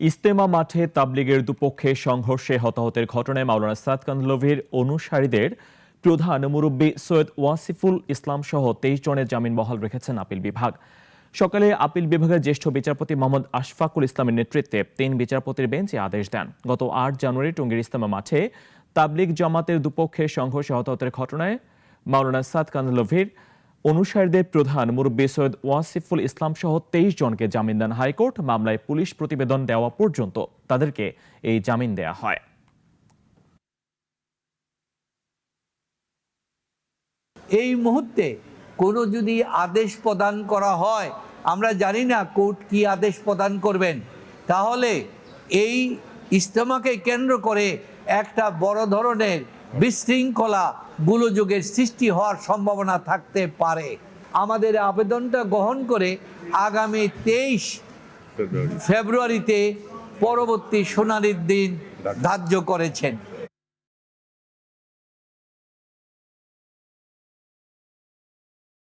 ইস্তেমা মাঠে তাবলিগের দুপক্ষে সংঘর্ষে হতাহতের ঘটনায় মাওলানা সাদ কান্দলভির অনুসারীদের প্রধান মুরব্বী সৈয়দ ওয়াসিফুল ইসলাম সহ তেইশ জনের জামিন বহাল রেখেছেন আপিল বিভাগ। সকালে আপিল বিভাগের জ্যেষ্ঠ বিচারপতি মোহাম্মদ আশফাকুল ইসলামের নেতৃত্বে তিন বিচারপতির বেঞ্চে আদেশ দেন। গত আট জানুয়ারি টঙ্গীর ইস্তেমা মাঠে তাবলিগ জামাতের দুপক্ষে সংঘর্ষে হতাহতের ঘটনায় মাওলানা সাদ কান্দলভির অনুসারীদের প্রধান মুরব্বী সৈয়দ ওয়াসিফুল ইসলাম সহ তেইশ জনকে জামিন দেন হাইকোর্ট মামলায় পুলিশ প্রতিবেদন দেওয়া পর্যন্ত তাদেরকে এই জামিন দেয়া হয়। এই মুহূর্তে কোনো যদি আদেশ প্রদান করা হয়, আমরা জানি না কোর্ট কি আদেশ প্রদান করবেন। তাহলে এই ইজতেমাকে কেন্দ্র করে একটা বড় ধরনের বিশৃঙ্খলা গোলযোগের সৃষ্টি হওয়ার সম্ভাবনা থাকতে পারে। আমাদের আবেদনটা গ্রহণ করে আগামী তেইশ ফেব্রুয়ারিতে পরবর্তী সোনালির দিন ধার্য করেছেন।